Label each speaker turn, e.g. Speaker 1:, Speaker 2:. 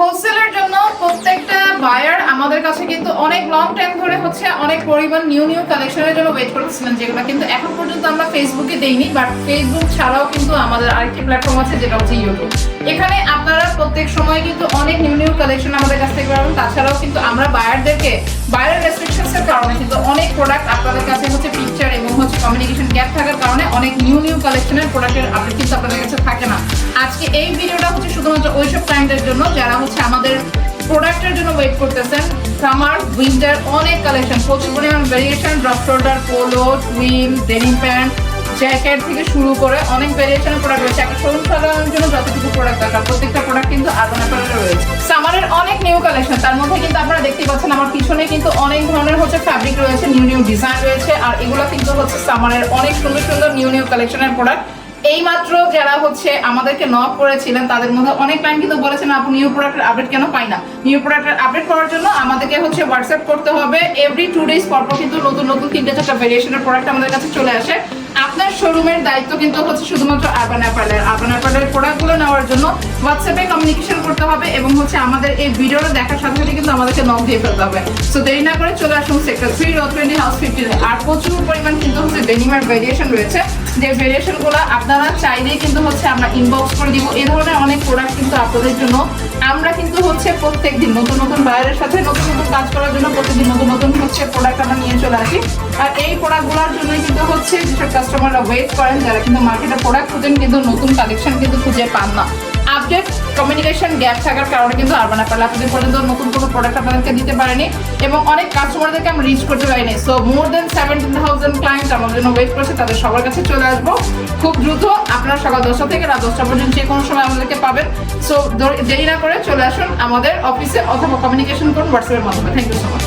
Speaker 1: হোলসেলের জন্য প্রত্যেকটা বায়ার আমাদের কাছে কিন্তু অনেক লং টাইম ধরে হচ্ছে, অনেক পরিমাণ নিউ নিউ কালেকশনের জন্য ওয়েট করতেছিলেন, যেগুলো কিন্তু এখন পর্যন্ত আমরা ফেসবুকে দেইনি বাট ফেসবুক ছাড়াও কিন্তু আমাদের আরেকটি প্ল্যাটফর্ম আছে, যেটা হচ্ছে ইউটিউব এখানে আপনারা প্রত্যেক সময় কিন্তু অনেক নিউ নিউ কালেকশন আমাদের কাছ থেকে পাবেন, তাছাড়াও কিন্তু আমরা বায়ারদেরকে বায়ার রেস্ট্রিকশন কারণে, কিন্তু অনেক প্রোডাক্ট আপনাদের কাছে হচ্ছে পিকচার এবং হচ্ছে কমিউনিকেশন গ্যাপ থাকার কারণে অনেক নিউ নিউ কালেকশনের প্রোডাক্টের আপডেট কিন্তু আপনাদের কাছে থাকে না। আজকে এই ভিডিওটা হচ্ছে শুধুমাত্র ওইসব ক্লায়েন্টের জন্য, যারা হচ্ছে আমাদের প্রোডাক্টের জন্য ওয়েট করতেছেন। সামার উইন্টার অনেক কালেকশন প্রচুর পরিমাণ variation drop shoulder polo twin denim pant jacket থেকে শুরু করে অনেক ভেরিয়েশনের প্রোডাক্ট রয়েছে। একটা শোরুম সাজানোর জন্য যতটুকু প্রোডাক্ট দরকার, প্রত্যেকটা প্রোডাক্ট কিন্তু অ্যাপারেলে রয়েছে। নিউ কালেকশন তার মধ্যে কিন্তু আপনারা দেখতে পাচ্ছেন আমার পিছনে কিন্তু অনেক ধরনের হচ্ছে ফ্যাব্রিক রয়েছে নিউ নিউ ডিজাইন রয়েছে, আর এগুলো কিন্তু হচ্ছে সামারের অনেক সুন্দর সুন্দর নিউ নিউ কালেকশনের প্রোডাক্ট এইমাত্র যারা হচ্ছে আমাদেরকে নক করেছিলেন, তাদের মধ্যে অনেক ক্লায়েন্ট কিন্তু বলেছেন আপনি নিউ প্রোডাক্টের আপডেট কেন পাই না? নিউ প্রোডাক্টের আপডেট করার জন্য আমাদেরকে হচ্ছে হোয়াটসঅ্যাপ করতে হবে। এভরি টু ডেজ পর পর কিন্তু নতুন নতুন তিনটে, চারটা ভেরিয়েশনের প্রোডাক্ট আমাদের কাছে চলে আসে। শোরুমের দায়িত্ব কিন্তু হচ্ছে শুধুমাত্র আরবান অ্যাপারেলের আরবান অ্যাপারেলের প্রোডাক্টগুলো নেওয়ার জন্য হোয়াটসঅ্যাপে কমিউনিকেশন করতে হবে এবং হচ্ছে আমাদের এই ভিডিওটা দেখার সাথে সাথে কিন্তু আমাদেরকে নক দিয়ে ফেলতে হবে। সো দেরি না করে চলে আসুন sector three row twenty house fifty আর প্রচুর পরিমাণ কিন্তু হচ্ছে ডেনিমার ভেরিয়েশন রয়েছে। যে ভেরিয়েশনগুলো আপনারা চাইলেই কিন্তু হচ্ছে আমরা ইনবক্স করে দিব। এই ধরনের অনেক প্রোডাক্ট কিন্তু আপনাদের জন্য আমরা কিন্তু হচ্ছে প্রত্যেকদিন নতুন নতুন বাইরের সাথে নতুন নতুন কাজ করার জন্য প্রত্যেকদিন নতুন নতুন হচ্ছে প্রোডাক্ট আমরা নিয়ে চলে আসি। আর এই প্রোডাক্টগুলোর জন্য কিন্তু হচ্ছে যেসব কাস্টমাররা ওয়েট করেন, যারা কিন্তু মার্কেটে প্রোডাক্ট খুঁজেন, কিন্তু নতুন কালেকশন কিন্তু খুঁজে পান না। আপডেট কমিউনিকেশন গ্যাপ থাকার কারণে কিন্তু আরবান অ্যাপাল এতদিন পর্যন্ত নতুন কোনো প্রোডাক্ট আপনাদেরকে দিতে পারেনি এবং অনেক কাস্টমারদেরকে আমি রিচ করতে পারিনি। So more than seventeen thousand client আমাদের জন্য ওয়েট করছে, তাদের সবার কাছে চলে আসব। খুব দ্রুত আপনারা সকাল দশটা থেকে রাত দশটা পর্যন্ত যে কোনো সময় আমাদেরকে পাবেন। সো দেরি না করে চলে আসুন আমাদের অফিসে অথবা কমিউনিকেশন করুন হোয়াটসঅ্যাপের মাধ্যমে। Thank you so much